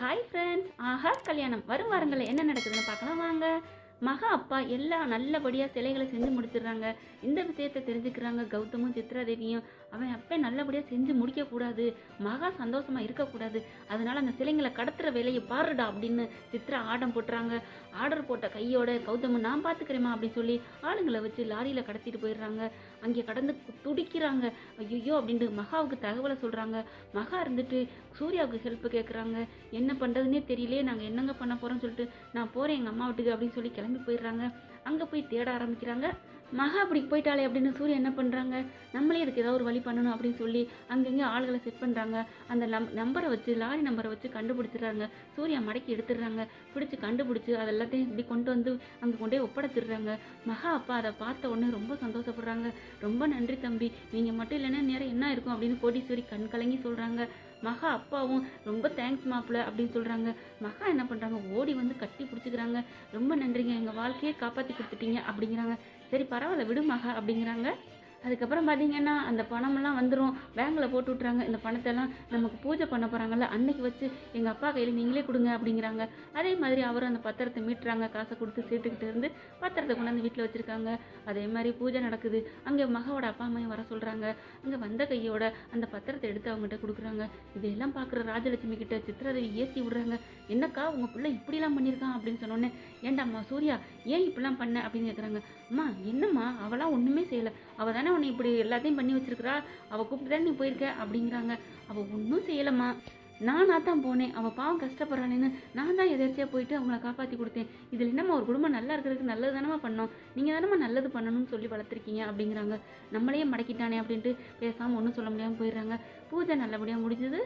Hi friends ஆஹா கல்யாணம். வரும் வாரங்களில் என்ன நடக்குதுன்னு பார்க்கலாம். வாங்க. மகா அப்பா எல்லாம் நல்லபடியாக சிலைகளை செஞ்சு முடிச்சிடுறாங்க. இந்த விஷயத்தை தெரிஞ்சுக்கிறாங்க கௌதமும் சித்ராதேவியும். அவன் அப்பே நல்லபடியாக செஞ்சு முடிக்கக்கூடாது. மகா சந்தோஷமாக இருக்கக்கூடாது. அதனால் அந்த சிலைங்களை கடத்துகிற வேலையை பாருடா அப்படின்னு சித்ரா ஆடம் போட்டுறாங்க. ஆர்டர் போட்ட கையோட கௌதமு நான் பார்த்துக்கிறேம்மா அப்படின்னு சொல்லி ஆளுங்களை வச்சு லாரியில் கடத்திட்டு போயிடுறாங்க. அங்கே கடந்து துடிக்கிறாங்க. ஐயோ அப்படின்ட்டு மகாவுக்கு தகவலை சொல்கிறாங்க மகா இருந்துட்டு சூர்யாவுக்கு ஹெல்ப் கேட்குறாங்க என்ன பண்ணுறதுன்னே தெரியலையே நாங்கள் என்னங்க பண்ண போகிறோம்னு சொல்லிட்டு நான் போகிறேன் எங்கள் அம்மா வீட்டுக்கு அப்படின்னு சொல்லி கிளம்பி போயிடுறாங்க. அங்கே போய் தேட ஆரம்பிக்கிறாங்க. மகா அப்படி போயிட்டாலே அப்படின்னு சூரியன் என்ன பண்ணுறாங்க நம்மளே இதுக்கு ஏதாவது ஒரு வழி பண்ணணும் அப்படின்னு சொல்லி அங்கங்கே ஆளுகளை செட் பண்ணுறாங்க அந்த நம் நம்பரை வச்சு லாரி நம்பரை வச்சு கண்டுபிடிச்சிடுறாங்க. சூர்யா மடக்கி எடுத்துடுறாங்க. பிடிச்சி கண்டுபிடிச்சி அது எல்லாத்தையும் இப்படி கொண்டு வந்து அங்கே கொண்டு போய் ஒப்படைச்சிடுறாங்க. மகா அப்பா அதை பார்த்த உடனே ரொம்ப சந்தோஷப்படுறாங்க. ரொம்ப நன்றி தம்பி. நீங்கள் மட்டும் இல்லைன்னா நேரம் என்ன இருக்கும் அப்படின்னு கோடீஸ்வரி கண் கலங்கி சொல்கிறாங்க மகா அப்பாவும் ரொம்ப தேங்க்ஸ் மாப்பிள்ள அப்படின்னு சொல்கிறாங்க மகா என்ன பண்ணுறாங்க ஓடி வந்து கட்டி பிடிச்சிக்கிறாங்க. ரொம்ப நன்றிங்க. எங்கள் வாழ்க்கையை காப்பாற்றி கொடுத்துட்டீங்க அப்படிங்கிறாங்க. சரி பரவாயில்ல விடு மகா அப்படிங்கிறாங்க. அதுக்கப்புறம் பார்த்தீங்கன்னா அந்த பணமெல்லாம் வந்துடும் பேங்கில் போட்டு விட்றாங்க இந்த பணத்தெல்லாம் நமக்கு பூஜை பண்ண போகிறாங்கல்ல அன்னைக்கு வச்சு எங்கள் அப்பா கையில் நீங்களே கொடுங்க அப்படிங்கிறாங்க. அதே மாதிரி அவரும் அந்த பத்திரத்தை மீட்டுறாங்க. காசை கொடுத்து சேர்த்துக்கிட்டு இருந்து பத்திரத்தை கொண்டாந்து வீட்டில் வச்சுருக்காங்க. அதே மாதிரி பூஜை நடக்குது. அங்கே மகாவோட அப்பா அம்மையும் வர சொல்கிறாங்க அங்கே வந்த கையோட அந்த பத்திரத்தை எடுத்து அவங்ககிட்ட கொடுக்குறாங்க. இதையெல்லாம் பார்க்குற ராஜலட்சுமி கிட்ட சித்திரதேவி ஏற்றி விடுறாங்க. என்னக்கா உங்கள் பிள்ளை இப்படிலாம் பண்ணியிருக்கான்? அப்படின்னு சொன்னோன்னே ஏண்டாம்மா சூர்யா ஏன் இப்படிலாம் பண்ண? அப்படின்னு கேட்குறாங்க அம்மா என்னம்மா? அவளாம் ஒன்றுமே செய்யலை. அவள் தானே உன்னை இப்படி எல்லாத்தையும் பண்ணி வச்சிருக்கிறா? அவள் கூப்பிட்டு நீ போயிருக்க அப்படிங்கிறாங்க. அவள் ஒன்றும் செய்யலம்மா. நானாக தான் போனேன். அவள் பாவம் கஷ்டப்படுறானேன்னு நான் தான் எதிர்ச்சியாக போயிட்டு அவங்கள காப்பாற்றி கொடுத்தேன். இதில் என்னம்மா ஒரு குடும்பம் நல்லா இருக்கிறதுக்கு நல்லது தானம்மா பண்ணோம். நீங்கள் தானம்மா நல்லது பண்ணணும்னு சொல்லி வளர்த்துருக்கீங்க அப்படிங்கிறாங்க. நம்மளையே மடக்கிட்டானே அப்படின்ட்டு பேசாமல் ஒன்றும் சொல்ல முடியாமல் போயிடுறாங்க. பூஜை நல்லபடியாக முடிஞ்சது.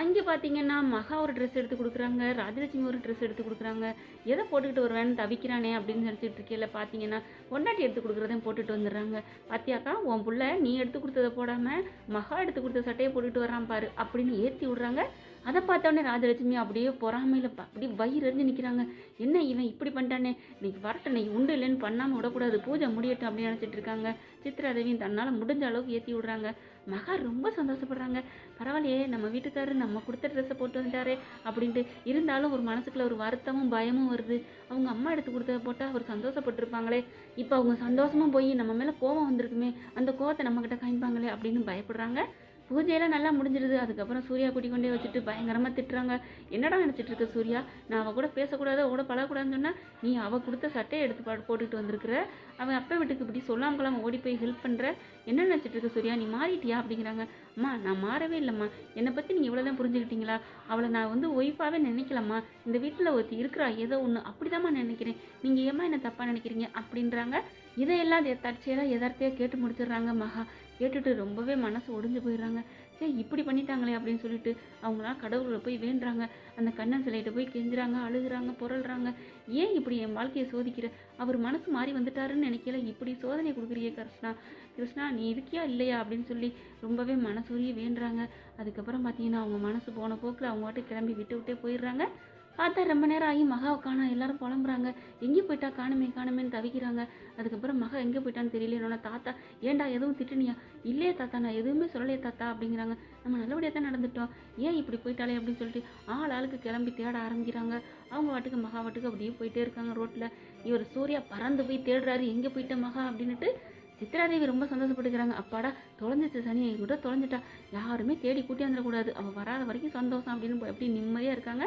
அங்கே பார்த்தீங்கன்னா மகா ஒரு ட்ரெஸ் எடுத்து கொடுக்குறாங்க ராஜலட்சுமி ஒரு ட்ரெஸ் எடுத்து கொடுக்குறாங்க. எதை போட்டுக்கிட்டு வருவேன்னு தவிக்கிறானே அப்படின்னு நினச்சிட்டு இருக்கையில பார்த்தீங்கன்னா பொண்டாட்டி எடுத்து கொடுக்குறதையும் போட்டுட்டு வந்துடுறாங்க. பாத்தியாக்கா உன் புள்ள நீ எடுத்து கொடுத்ததை போடாமல் மகா எடுத்து கொடுத்த சட்டையை போட்டுட்டு வரான் பாரு அப்படின்னு ஏற்றி விட்றாங்க. அதை பார்த்தோன்னே ராஜலட்சுமி அப்படியே பொறாமையில் அப்படி வயிறு எறிஞ்சு நிற்கிறாங்க என்ன இவன் இப்படி பண்ணிட்டானே? இன்னைக்கு வரட்டும் நீ உண்டு இல்லைன்னு பண்ணாமல் விடக்கூடாது பூஜை முடியட்டும் அப்படின்னு நினச்சிட்டு இருக்காங்க. சித்ராதேவியும் தன்னால் முடிஞ்ச அளவுக்கு ஏற்றி விடுறாங்க. மகா ரொம்ப சந்தோஷப்படுறாங்க. பரவாயில்லையே நம்ம வீட்டுக்காரர் நம்ம கொடுத்த ட்ரெஸ்ஸை போட்டு வந்துட்டாரே அப்படின்ட்டு இருந்தாலும் ஒரு மனசுக்குள்ள ஒரு வருத்தமும் பயமும் வருது. அவங்க அம்மா எடுத்து கொடுத்த போட்டால் அவர் சந்தோஷப்பட்டிருப்பாங்களே. இப்போ அவங்க சந்தோஷமாக போய் நம்ம மேலே கோபம் வந்திருக்குமே அந்த கோவத்தை நம்மக்கிட்ட காமிப்பாங்களே அப்படின்னு பயப்படுறாங்க. பூஜையெல்லாம் நல்லா முடிஞ்சிருது. அதுக்கப்புறம் சூர்யா கூட்டி கொண்டே வச்சுட்டு பயங்கரமாக திட்டுறாங்க. என்னடா நினச்சிட்டு இருக்க சூர்யா? நான் அவள் கூட பேசக்கூடாது? கூட பழகக்கூடாதுன்னு சொன்னால் நீ அவள் கொடுத்த சட்டையை எடுத்து பா போட்டுக்கிட்டு வந்திருக்கிற. அவன் அப்பா வீட்டுக்கு இப்படி சொல்லாம கிளம்ப ஓடி போய் ஹெல்ப் பண்ணுற என்ன நினச்சிட்டு இருக்க சூர்யா? நீ மாறிட்டியா? அப்படிங்கிறாங்க. அம்மா நான் மாறவே இல்லைம்மா. என்னை பற்றி நீங்கள் இவ்வளோதான் புரிஞ்சுக்கிட்டீங்களா? அவளை நான் வந்து ஒய்ஃபாகவே நினைக்கலம்மா. இந்த வீட்டில் ஒருத்தி இருக்கிறா ஏதோ ஒன்று அப்படிதாம்மா நினைக்கிறேன். நீங்கள் ஏம்மா என்ன தப்பாக நினைக்கிறீங்க? அப்படின்றாங்க. இதையெல்லாம் தற்செயலாக எதார்த்தையாக கேட்டு முடிச்சிடுறாங்க மகா. கேட்டுட்டு ரொம்பவே மனசு ஒடிஞ்சு போயிடுறாங்க. சரி இப்படி பண்ணிட்டாங்களே அப்படின்னு சொல்லிட்டு அவங்களாம் கடவுளை போய் வேண்டுறாங்க. அந்த கண்ணன் சிலையிட்ட போய் கெஞ்சுறாங்க அழுகுறாங்க புரள்றாங்க. ஏன் இப்படி என் வாழ்க்கையை சோதிக்கிற? அவர் மனசு மாறி வந்துட்டாருன்னு நினைக்கல. இப்படி சோதனை கொடுக்குறியே கிருஷ்ணா. கிருஷ்ணா நீ இருக்கியா இல்லையா அப்படின்னு சொல்லி ரொம்பவே மனசுரிய வேண்டுறாங்க. அதுக்கப்புறம் பார்த்தீங்கன்னா அவங்க மனசு போன போக்கில் அவங்க வாட்டு கிளம்பி விட்டு விட்டே போயிடுறாங்க. பார்த்தா ரொம்ப நேரம் ஆகி மகாவை காணோம் எல்லாரும் புலம்புறாங்க. எங்கே போயிட்டா காணுமே காணுமேன்னு தவிக்கிறாங்க. அதுக்கப்புறம் மகா எங்கே போயிட்டான்னு தெரியல. தாத்தா ஏன்டா எதுவும் திட்டுனியா? இல்லையே தாத்தா நான் எதுவுமே சொல்லலையே தாத்தா அப்படிங்கிறாங்க. நம்ம நல்லபடியாக தான் நடந்துட்டோம். ஏன் இப்படி போயிட்டாலே அப்படின்னு சொல்லிட்டு ஆள் ஆளுக்கு கிளம்பி தேட ஆரம்பிக்கிறாங்க. அவங்க வாட்டுக்கு மகா வாட்டுக்கு அப்படியே போயிட்டே இருக்காங்க ரோட்டில் இவர் சூர்யா பறந்து போய் தேடுறாரு. எங்கே போயிட்ட மகா? அப்படின்னுட்டு சித்ராதேவி ரொம்ப சந்தோஷப்பட்டுக்கிறாங்க அப்பாடா தொலைஞ்சிச்சு சனி என்கிட்ட தொலைஞ்சிட்டா. யாருமே தேடி கூட்டி வந்துடக்கூடாது. அவள் வராத வரைக்கும் சந்தோஷம் அப்படின்னு எப்படி நிம்மதியாக இருக்காங்க.